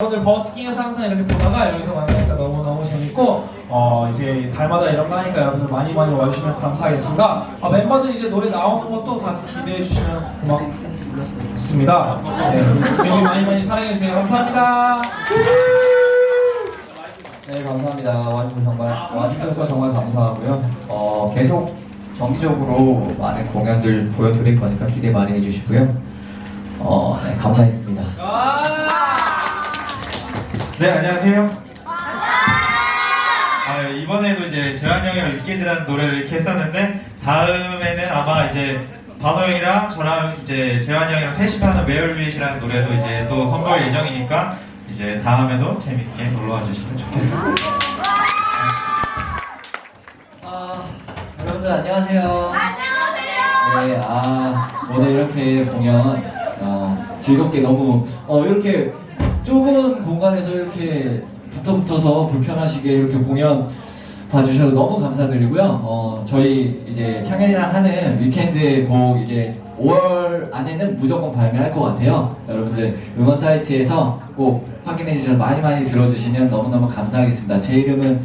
여러분들 버스킹에서 항상 이렇게 보다가 여기서 만나니까 너무너무 재밌고 어 이제 달마다 이런 거 하니까 여러분들 많이 많이 와주시면 감사하겠습니다 아, 멤버들 이제 노래 나오는 것도 다 기대해 주시면 고맙습니다 네, 여기 많이 많이 사랑해 주세요 감사합니다 네 감사합니다. 와주셔서 정말 와주셔서 정말 감사하고요. 어 계속 정기적으로 많은 공연들 보여드릴 거니까 기대 많이 해주시고요. 어 네, 감사했습니다. 네, 안녕하세요. 아, 이번에도 이제 재환 형이랑 위켄드라는 노래를 이렇게 했었는데 다음에는 아마 이제 반호 형이랑 저랑 이제 재환 형이랑 셋이 하는 메얼리잇이라는 노래도 이제 또 선보일 예정이니까 이제 다음에도 재밌게 놀러와 주시면 좋겠습니다. 아 여러분들 안녕하세요. 안녕하세요. 네, 아 오늘 이렇게 공연 어, 즐겁게 너무 어 이렇게 좁은 공간에서 이렇게 붙어 붙어서 불편하시게 이렇게 공연 봐주셔서 너무 감사드리고요. 어 저희 이제 창현이랑 하는 위켄드 곡 이제 5월 안에는 무조건 발매할 것 같아요. 여러분들 음원 사이트에서 꼭 확인해 주셔서 많이 많이 들어주시면 너무너무 감사하겠습니다. 제 이름은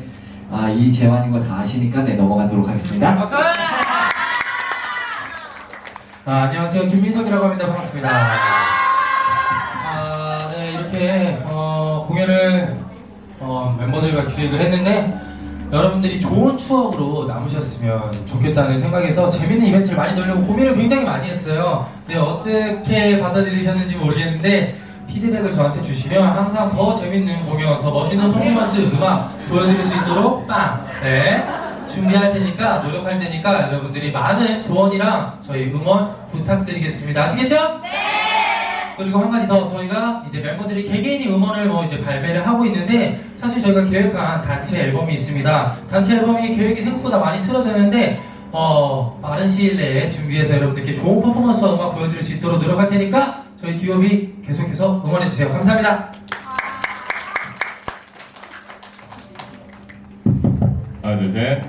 아, 이재환인 거 다 아시니까 네 넘어가도록 하겠습니다. 아, 안녕하세요 김민석이라고 합니다 반갑습니다 이렇게 어, 공연을 어, 멤버들과 기획을 했는데 여러분들이 좋은 추억으로 남으셨으면 좋겠다는 생각에서 재밌는 이벤트를 많이 넣으려고 고민을 굉장히 많이 했어요. 네, 어떻게 받아들이셨는지 모르겠는데 피드백을 저한테 주시면 항상 더 재밌는 공연, 더 멋있는 퍼포먼스 음악 보여드릴 수 있도록 빵! 네, 준비할 테니까 노력할 테니까 여러분들이 많은 조언이랑 저희 응원 부탁드리겠습니다. 아시겠죠? 그리고 한 가지 더 저희가 이제 멤버들이 개개인이 음원을 뭐 이제 발매를 하고 있는데 사실 저희가 계획한 단체 앨범이 있습니다. 단체 앨범이 계획이 생각보다 많이 틀어졌는데 어 빠른 시일 내에 준비해서 여러분들께 좋은 퍼포먼스와 음악 보여드릴 수 있도록 노력할 테니까 저희 듀오비 계속해서 응원해 주세요. 감사합니다. 하나 둘 셋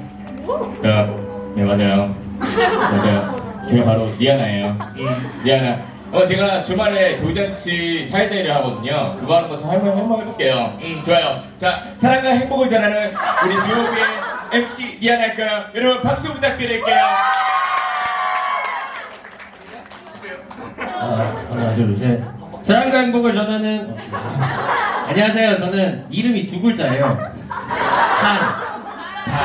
자, 네 맞아요 맞아요 제가 바로 니아나예요 니아나 어 제가 주말에 돌잔치 사회자회를 하거든요. 그거 하는 거저 한번 한번 해볼게요. 음 좋아요. 자 사랑과 행복을 전하는 우리 듀오비의 MC 니아나일까요? 여러분 박수 부탁드릴게요. 하나 둘 셋 사랑과 행복을 전하는 안녕하세요. 저는 이름이 두 글자예요. 한 달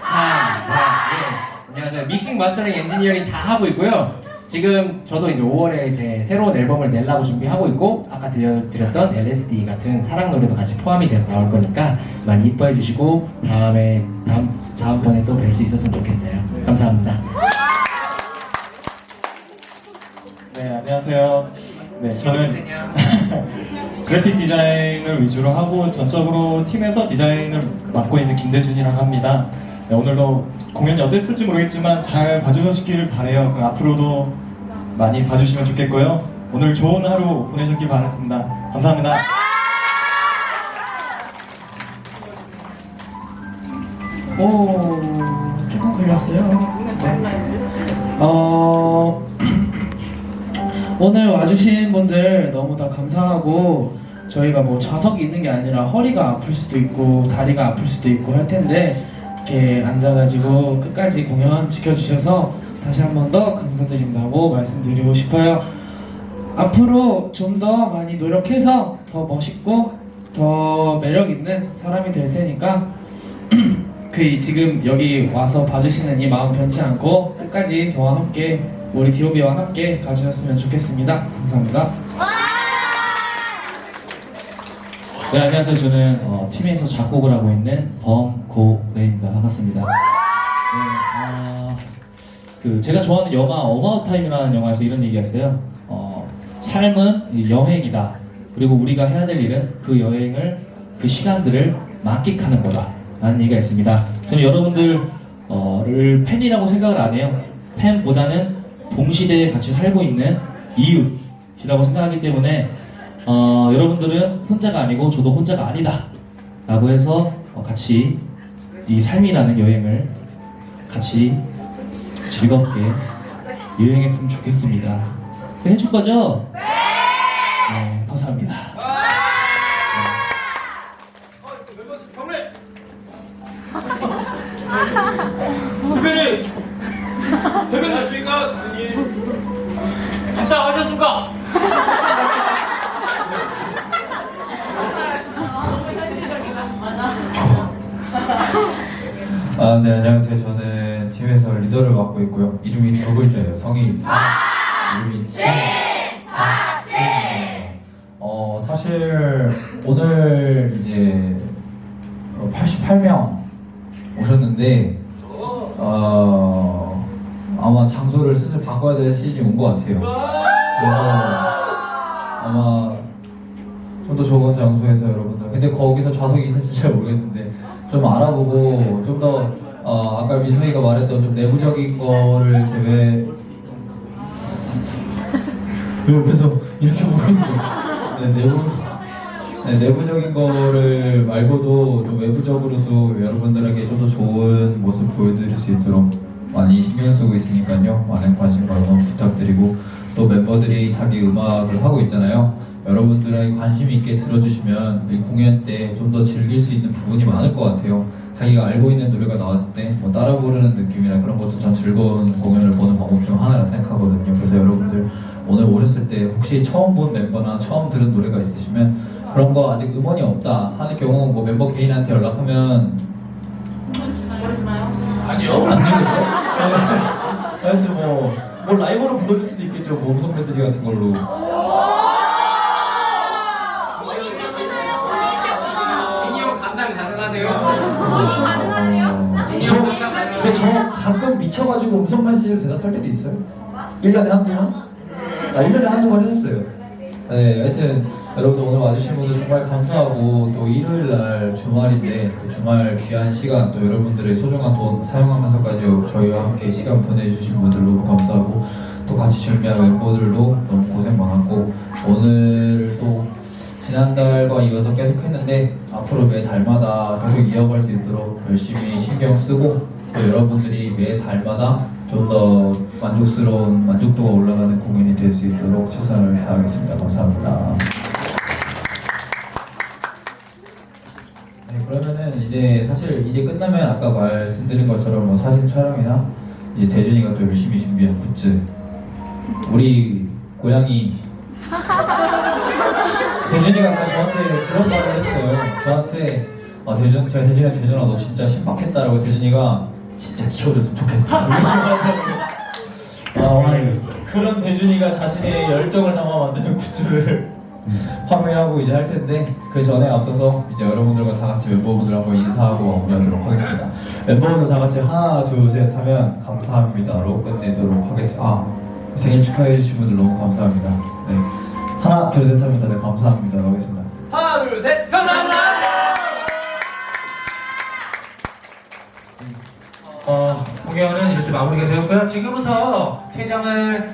한 달 예. 안녕하세요. 믹싱 마스터링 엔지니어링 다 하고 있고요 지금 저도 이제 5월에 제 새로운 앨범을 내려고 준비하고 있고 아까 들려드렸던 LSD 같은 사랑 노래도 같이 포함이 돼서 나올 거니까 많이 이뻐해 주시고 다음에 다음 다음번에 또 뵐 수 있었으면 좋겠어요 감사합니다. 네, 안녕하세요. 네, 저는 그래픽 디자인을 위주로 하고 전적으로 팀에서 디자인을 맡고 있는 김대준이라고 합니다. 네, 오늘도 공연이 어땠을지 모르겠지만 잘 봐주셨길 바래요. 그 앞으로도 많이 봐주시면 좋겠고요. 오늘 좋은 하루 보내셨길 바랐습니다. 감사합니다. 오, 조금 걸렸어요. 네. 어, 오늘 와주신 분들 너무 다 감사하고 저희가 뭐 좌석이 있는 게 아니라 허리가 아플 수도 있고 다리가 아플 수도 있고 할 텐데 이렇게 앉아가지고 끝까지 공연 지켜주셔서 다시 한 번 더 감사드린다고 말씀드리고 싶어요. 앞으로 좀 더 많이 노력해서 더 멋있고 더 매력 있는 사람이 될 테니까 그 지금 여기 와서 봐주시는 이 마음 변치 않고 끝까지 저와 함께 우리 디오비와 함께 가주셨으면 좋겠습니다. 감사합니다. 네 안녕하세요 저는 어, 팀에서 작곡을 하고 있는 범고래입니다 반갑습니다 네, 아, 그 제가 좋아하는 영화 어바웃 타임이라는 영화에서 이런 얘기했어요. 어, 삶은 여행이다. 그리고 우리가 해야 될 일은 그 여행을 그 시간들을 만끽하는 거다 라는 얘기가 있습니다. 저는 여러분들을 팬이라고 생각을 안 해요. 팬보다는 동시대에 같이 살고 있는 이웃이라고 생각하기 때문에 어, 여러분들은 혼자가 아니고 저도 혼자가 아니다 라고 해서 어, 같이 이 삶이라는 여행을 같이 즐겁게 여행했으면 좋겠습니다. 네, 해줄 거죠? 네! 네 감사합니다. 아, 네, 안녕하세요. 저는 팀에서 리더를 맡고 있고요. 이름이 두 글자예요. 성이 이름이 진. 어, 사실 오늘 이제 88명 오셨는데 어, 아마 장소를 슬슬 바꿔야 될 시즌이 온 것 같아요. 그래서 아마 좀 더 좋은 장소에서 여러분들 근데 거기서 좌석이 있을지 잘 모르겠는데 좀 알아보고 좀더 어, 아까 민성이가 말했던 좀 내부적인 거를 제외. 왜 옆에서 이렇게 보고 있는데. 네, 내부 네, 내부적인 거를 말고도 좀 외부적으로도 여러분들에게 좀 더 좋은 모습 보여드릴 수 있도록 많이 신경 쓰고 있으니까요. 많은 관심과 응원 부탁드리고 또 멤버들이 자기 음악을 하고 있잖아요. 여러분들의 관심 있게 들어주시면 이 공연 때 좀 더 즐길 수 있는 부분이 많을 것 같아요 자기가 알고 있는 노래가 나왔을 때 뭐 따라 부르는 느낌이나 그런 것도 전 즐거운 공연을 보는 방법 중 하나라 생각하거든요 그래서 여러분들 오늘 오셨을 때 혹시 처음 본 멤버나 처음 들은 노래가 있으시면 그런 거 아직 음원이 없다 하는 경우 뭐 멤버 개인한테 연락하면 아니요 안 되겠죠 네. 하여튼 뭐, 뭐 라이브로 불러줄 수도 있겠죠 뭐 음성 메시지 같은 걸로 근데 저 가끔 미쳐가지고 음성 메시지로 대답할 때도 있어요 1년에 한두 번? 아 1년에 한두 번 했었어요 네 하여튼 여러분들 오늘 와주신 분들 정말 감사하고 또 일요일 날 주말인데 또 주말 귀한 시간 또 여러분들의 소중한 돈 사용하면서까지 저희와 함께 시간 보내주신 분들 너무 감사하고 또 같이 준비한 멤버들도 너무 고생 많았고 오늘 또 지난달과 이어서 계속 했는데 앞으로 매 달마다 계속 이어갈 수 있도록 열심히 신경 쓰고 또 여러분들이 매 달마다 좀 더 만족스러운 만족도가 올라가는 공연이 될 수 있도록 최선을 다하겠습니다. 감사합니다. 네, 그러면은 이제 사실 이제 끝나면 아까 말씀드린 것처럼 뭐 사진 촬영이나 이제 대준이가 또 열심히 준비한 굿즈 우리 고양이 대준이가 아까 저한테 그런 말을 했어요. 저한테 아 대준 제가 대준이한테 대준아 너 진짜 신박했다라고 대준이가 진짜 키워줬으면 좋겠어. 아, 오늘 그런 대준이가 자신의 열정을 담아 만드는 굿즈를 판매하고 이제 할 텐데 그 전에 앞서서 이제 여러분들과 다 같이 멤버분들 한번 인사하고 마무리하도록 하겠습니다. 멤버분들 다 같이 하나 둘 셋 하면 감사합니다로 끝내도록 하겠습니다. 아 생일 축하해 주신 분들 너무 감사합니다. 네 하나 둘 셋 하면 다들 감사합니다로 하겠습니다. 하나 둘 셋 감사합니다. 공연은 이렇게 마무리가 되었고요. 지금부터 퇴장을